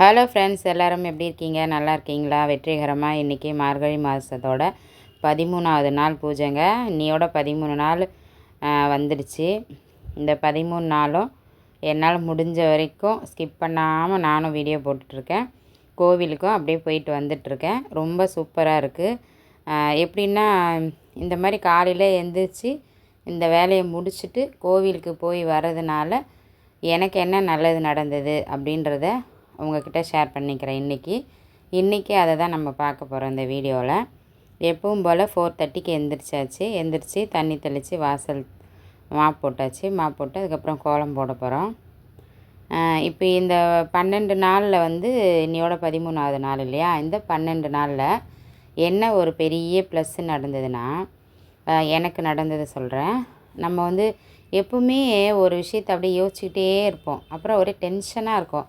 Hello friends எல்லாரும் எப்படி இருக்கீங்க? நல்லா இருக்கீங்களா? வெற்றிகரமாக இன்றைக்கி மார்கழி மாதத்தோட பதிமூணாவது நாள் பூஜைங்க. இன்னையோட பதிமூணு நாள் வந்துடுச்சு. இந்த பதிமூணு நாளும் என்னால் முடிஞ்ச வரைக்கும் ஸ்கிப் பண்ணாமல் நானும் வீடியோ போட்டுட்ருக்கேன். கோவிலுக்கும் அப்படியே போயிட்டு வந்துட்டுருக்கேன் ரொம்ப சூப்பராக இருக்குது எப்படின்னா இந்த மாதிரி காலையில் எழுந்திரிச்சு இந்த வேலையை முடிச்சுட்டு கோவிலுக்கு போய் வர்றதுனால எனக்கு என்ன நல்லது நடந்தது அப்படின்றத உங்ககிட்ட ஷேர் பண்ணிக்கிறேன் இன்றைக்கி இன்றைக்கி அதை தான் நம்ம பார்க்க போகிறோம் இந்த வீடியோவில் எப்பவும் போல் ஃபோர் தேர்ட்டிக்கு எந்திரிச்சாச்சு. எந்திரிச்சு தண்ணி தெளித்து வாசல் மாப் போட்டாச்சு. மாப் போட்டு அதுக்கப்புறம் கோலம் போட போகிறோம் இப்போ இந்த பன்னெண்டு நாளில் வந்து இன்னையோட பதிமூணாவது நாள் இல்லையா? இந்த பன்னெண்டு நாளில் என்ன ஒரு பெரிய ப்ளஸ் நடந்ததுன்னா எனக்கு நடந்ததை சொல்கிறேன் நம்ம வந்து எப்பவுமே ஒரு விஷயத்தை அப்படியே யோசிச்சுக்கிட்டே இருப்போம். அப்புறம் ஒரே டென்ஷனாக இருக்கும்.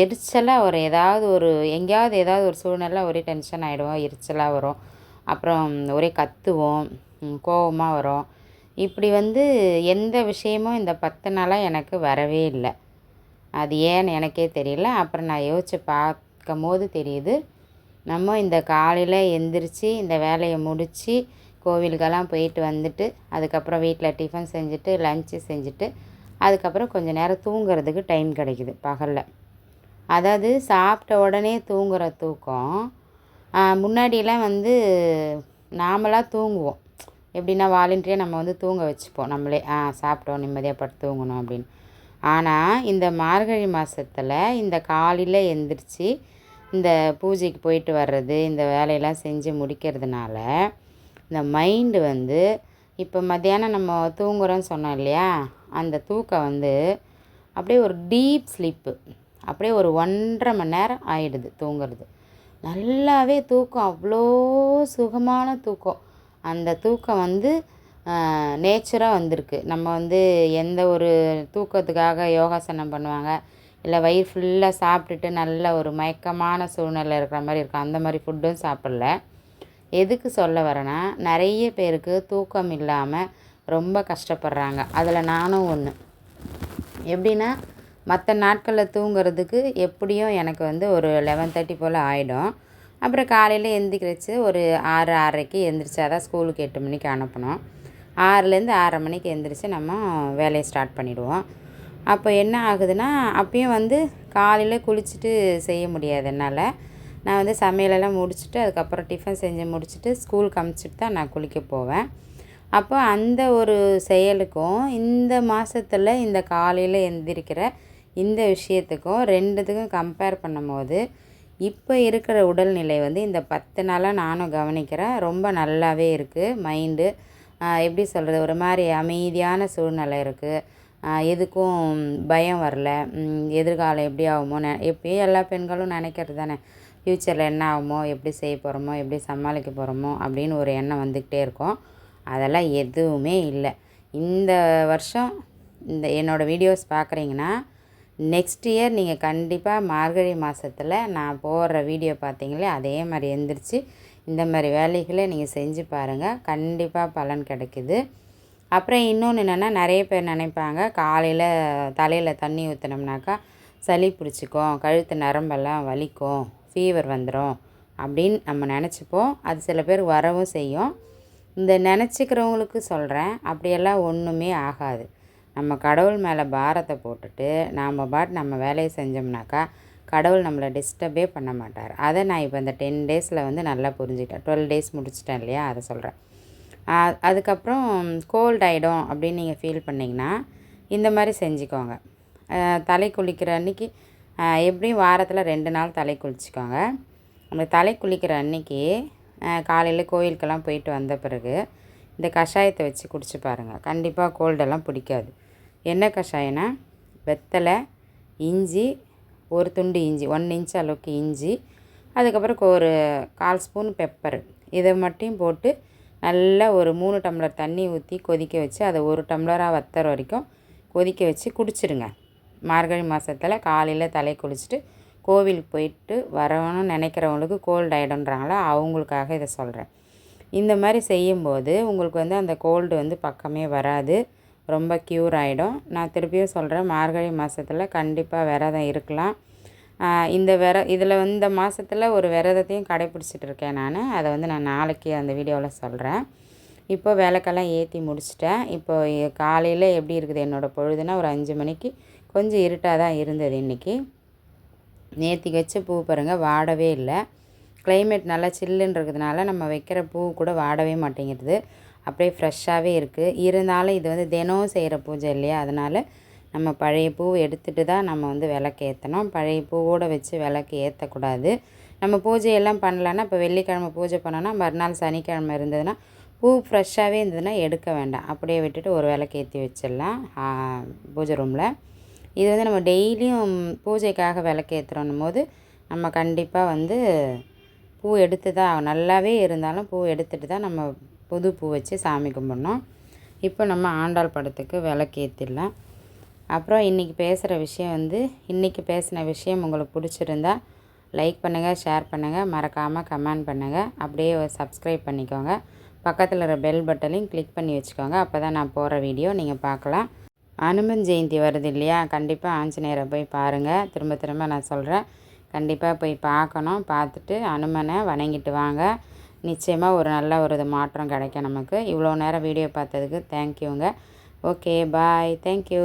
எரிச்சலாக ஒரு ஏதாவது ஒரு எங்கேயாவது ஏதாவது ஒரு சூழ்நிலை ஒரே டென்ஷன் ஆகிடுவோம் எரிச்சலாக வரும். அப்புறம் ஒரே கத்துவோம் கோவமாக வரும். இப்படி வந்து எந்த விஷயமும் இந்த பத்து நாளாக எனக்கு வரவே இல்லை. அது ஏன்னு எனக்கே தெரியல. அப்புறம் நான் யோசித்து பார்க்கும் போது தெரியுது நம்ம இந்த காலையில் எந்திரிச்சு இந்த வேலையை முடித்து கோவிலுக்கெல்லாம் போயிட்டு வந்துட்டு அதுக்கப்புறம் வீட்டில் டிஃபன் செஞ்சுட்டு லஞ்சு செஞ்சுட்டு அதுக்கப்புறம் கொஞ்சம் நேரம் தூங்குறதுக்கு டைம் கிடைக்குது பகலில். அதாவது சாப்பிட்ட உடனே தூங்குற தூக்கம் முன்னாடிலாம் முன்னாடியெல்லாம் வந்து நாமளாக தூங்குவோம். எப்படின்னா வாலண்டியாக நம்ம வந்து தூங்க வச்சுப்போம். நம்மளே ஆ சாப்பிட்டோம் நிம்மதியாக படுத்து தூங்கணும் அப்படின்னு. ஆனால் இந்த மார்கழி மாதத்தில் இந்த காலையில் எந்திரிச்சு இந்த பூஜைக்கு போயிட்டு வர்றது இந்த வேலையெல்லாம் செஞ்சு முடிக்கிறதுனால இந்த மைண்டு வந்து இப்போ மத்தியானம் நம்ம தூங்குறோன்னு சொன்னோம் இல்லையா? அந்த தூக்கம் வந்து அப்படியே ஒரு டீப் ஸ்லீப்பு அப்படியே ஒரு ஒன்றரை மணி நேரம் ஆகிடுது தூங்குறது. நல்லாவே தூக்கம் அவ்வளோ சுகமான தூக்கம். அந்த தூக்கம் வந்து நேச்சராக வந்திருக்கு. நம்ம வந்து எந்த ஒரு தூக்கத்துக்காக யோகாசனம் பண்ணுவாங்க இல்லை வயிறு ஃபுல்லாக சாப்பிட்டுட்டு நல்ல ஒரு மயக்கமான சூழ்நிலை இருக்கிற மாதிரி இருக்கும். அந்த மாதிரி ஃபுட்டும் சாப்பிடல. எதுக்கு சொல்ல வரேன்னா நிறைய பேருக்கு தூக்கம் இல்லாமல் ரொம்ப கஷ்டப்படுறாங்க. அதில் நானும் ஒன்று எப்படின்னா மற்ற நாட்களில் தூங்குறதுக்கு எப்படியும் எனக்கு வந்து ஒரு லெவன் தேர்ட்டி போல் ஆகிடும் அப்புறம் காலையில் எந்திரிச்சு ஒரு ஆறு ஆறரைக்கு எந்திரிச்சாதான் ஸ்கூலுக்கு எட்டு மணிக்கு அனுப்பணும். ஆறுலேருந்து ஆறரை மணிக்கு எந்திரிச்சு நம்ம வேலையை ஸ்டார்ட் பண்ணிவிடுவோம் அப்போ என்ன ஆகுதுன்னா அப்பயும் வந்து காலையில் குளிச்சுட்டு செய்ய முடியாது என்னால். நான் வந்து சமையலெல்லாம் முடிச்சுட்டு அதுக்கப்புறம் டிஃபன் செஞ்சு முடிச்சுட்டு ஸ்கூலுக்கு அமுச்சிட்டு தான் நான் குளிக்க போவேன். அப்போ அந்த ஒரு செயலுக்கும் இந்த மாதத்தில் இந்த காலையில் எந்திரிக்கிற இந்த விஷயத்துக்கும் ரெண்டுத்துக்கும் கம்பேர் பண்ணும்போது இப்போ இருக்கிற உடல்நிலை வந்து இந்த பத்து நாளாக நானும் கவனிக்கிறேன் ரொம்ப நல்லாவே இருக்குது மைண்டு எப்படி சொல்கிறது ஒரு மாதிரி அமைதியான சூழ்நிலை இருக்குது எதுக்கும் பயம் வரல. எதிர்காலம் எப்படி ஆகுமோ நெ எப்பயும் எல்லா பெண்களும் நினைக்கிறது தானே ஃப்யூச்சரில் என்ன ஆகுமோ எப்படி செய்ய போகிறோமோ எப்படி சமாளிக்க போகிறோமோ அப்படின்னு ஒரு எண்ணம் வந்துக்கிட்டே இருக்கும். அதெல்லாம் எதுவுமே இல்லை. இந்த வருஷம் இந்த என்னோடய வீடியோஸ் பார்க்குறீங்கன்னா நெக்ஸ்ட் இயர் நீங்கள் கண்டிப்பாக மார்கழி மாதத்தில் நான் போடுற வீடியோ பார்த்தீங்களே அதே மாதிரி எந்திரிச்சு இந்த மாதிரி வேலைகளை நீங்கள் செஞ்சு பாருங்கள் கண்டிப்பாக பலன் கிடைக்குது. அப்புறம் இன்னொன்று என்னென்னா நிறைய பேர் நினைப்பாங்க காலையில் தலையில் தண்ணி ஊற்றினோம்னாக்கா சளி பிடிச்சிக்கும் கழுத்து நரம்பெல்லாம் வலிக்கும் ஃபீவர் வந்துடும் அப்படின்னு நம்ம நினச்சிப்போம். அது சில பேர் வரவும் செய்யும். இந்த நினச்சிக்கிறவங்களுக்கு சொல்கிறேன் அப்படியெல்லாம் ஒன்றுமே ஆகாது. நம்ம கடவுள் மேலே பாரத்தை போட்டுட்டு நாம் பாட்டு நம்ம வேலையை செஞ்சோம்னாக்கா கடவுள் நம்மளை டிஸ்டர்பே பண்ண மாட்டார். அதை நான் இப்போ இந்த டென் டேஸில் வந்து நல்லா புரிஞ்சுக்கிட்டேன். டுவெல் டேஸ் முடிச்சிட்டேன் இல்லையா? அதை சொல்கிறேன் அதுக்கப்புறம் கோல்ட் ஆகிடும் அப்படின்னு நீங்கள் ஃபீல் பண்ணிங்கன்னா இந்த மாதிரி செஞ்சுக்கோங்க. தலை குளிக்கிற அன்னைக்கு எப்படியும் வாரத்தில் ரெண்டு நாள் தலை குளிச்சுக்கோங்க. நம்ம தலை குளிக்கிற அன்னைக்கு காலையில் கோயிலுக்கெல்லாம் போயிட்டு வந்த பிறகு இந்த கஷாயத்தை வச்சு குடிச்சு பாருங்கள் கண்டிப்பாக கோல்டெல்லாம் பிடிக்காது. என்ன கஷாயம்னா? வெத்தலை இஞ்சி ஒரு துண்டு இஞ்சி ஒன் இன்ச் அளவுக்கு இஞ்சி அதுக்கப்புறம் ஒரு கால் ஸ்பூன் பெப்பர் இதை மட்டும் போட்டு நல்லா ஒரு மூணு டம்ளர் தண்ணி ஊற்றி கொதிக்க வச்சு அதை ஒரு டம்ளராக வத்துற வரைக்கும் கொதிக்க வச்சு குடிச்சிடுங்க. மார்கழி மாதத்தில் காலையில் தலை குளிச்சுட்டு கோவிலுக்கு போயிட்டு வரணும்னு நினைக்கிறவங்களுக்கு கோல்ட் ஆகிடும்ன்றாங்களா அவங்களுக்காக இதை சொல்கிறேன் இந்த மாதிரி செய்யும்போது உங்களுக்கு வந்து அந்த கோல்டு வந்து பக்கமே வராது. ரொம்ப க்யூர் ஆகிடும் நான் திருப்பியும் சொல்கிறேன் மார்கழி மாதத்தில் கண்டிப்பாக விரதம் இருக்கலாம். இந்த விர இதில் வந்து இந்த மாதத்தில் ஒரு விரதத்தையும் கடைப்பிடிச்சிட்டு இருக்கேன் நான். அதை வந்து நான் நாளைக்கு அந்த வீடியோவில் சொல்கிறேன் இப்போ விளக்கெல்லாம் ஏற்றி முடிச்சிட்டேன். இப்போ காலையில் எப்படி இருக்குது என்னோடய பொழுதுனா ஒரு அஞ்சு மணிக்கு கொஞ்சம் இருட்டாக தான் இருந்தது இன்றைக்கி நேற்றி வச்ச பூ பாருங்கள் வாடவே இல்லை. கிளைமேட் நல்லா சில்லுன்னு இருக்கிறதுனால நம்ம வைக்கிற பூ கூட வாடவே மாட்டேங்கிறது அப்படியே ஃப்ரெஷ்ஷாகவே இருக்குது இருந்தாலும் இது வந்து தினம் செய்கிற பூஜை இல்லையா? அதனால் நம்ம பழைய பூ எடுத்துகிட்டு தான் நம்ம வந்து விளக்கு ஏற்றணும் பழைய பூவோடு வச்சு விளக்கு ஏற்றக்கூடாது நம்ம பூஜையெல்லாம் பண்ணலன்னா இப்போ வெள்ளிக்கிழமை பூஜை பண்ணோன்னா மறுநாள் சனிக்கிழமை இருந்ததுன்னா பூ ஃப்ரெஷ்ஷாகவே இருந்ததுன்னா எடுக்க வேண்டாம். அப்படியே விட்டுட்டு ஒரு விளக்கு ஏற்றி வச்சிடலாம் பூஜை ரூமில். இது வந்து நம்ம டெய்லியும் பூஜைக்காக விளக்கு ஏற்றுறோன்னும் போது நம்ம கண்டிப்பாக வந்து பூ எடுத்து தான் நல்லாவே இருந்தாலும் பூ எடுத்துட்டு தான் நம்ம புது பூ வச்சு சாமி கும்பிடணும். இப்போ நம்ம ஆண்டாள் படத்துக்கு விளக்கு ஏற்றிடலாம் அப்புறம் இன்றைக்கி பேசுகிற விஷயம் வந்து இன்றைக்கி பேசின விஷயம் உங்களுக்கு பிடிச்சிருந்தா லைக் பண்ணுங்கள் ஷேர் பண்ணுங்கள் மறக்காமல் கமெண்ட் பண்ணுங்கள் அப்படியே சப்ஸ்கிரைப் பண்ணிக்கோங்க. பக்கத்தில் இருக்கிற பெல் பட்டனையும் கிளிக் பண்ணி வச்சுக்கோங்க. அப்போ தான் நான் போகிற வீடியோ நீங்கள் பார்க்கலாம். அனுமன் ஜெயந்தி வருது இல்லையா? கண்டிப்பாக ஆஞ்சநேயரை போய் பாருங்கள் திரும்ப திரும்ப நான் சொல்கிறேன் கண்டிப்பாக போய் பார்க்கணும். பார்த்துட்டு அனுமனை வணங்கிட்டு வாங்க. நிச்சயமாக ஒரு நல்ல ஒரு இது மாற்றம் கிடைக்கும் நமக்கு. இவ்வளோ நேரம் வீடியோ பார்த்ததுக்கு தேங்க்யூங்க ஓகே பாய் தேங்க்யூ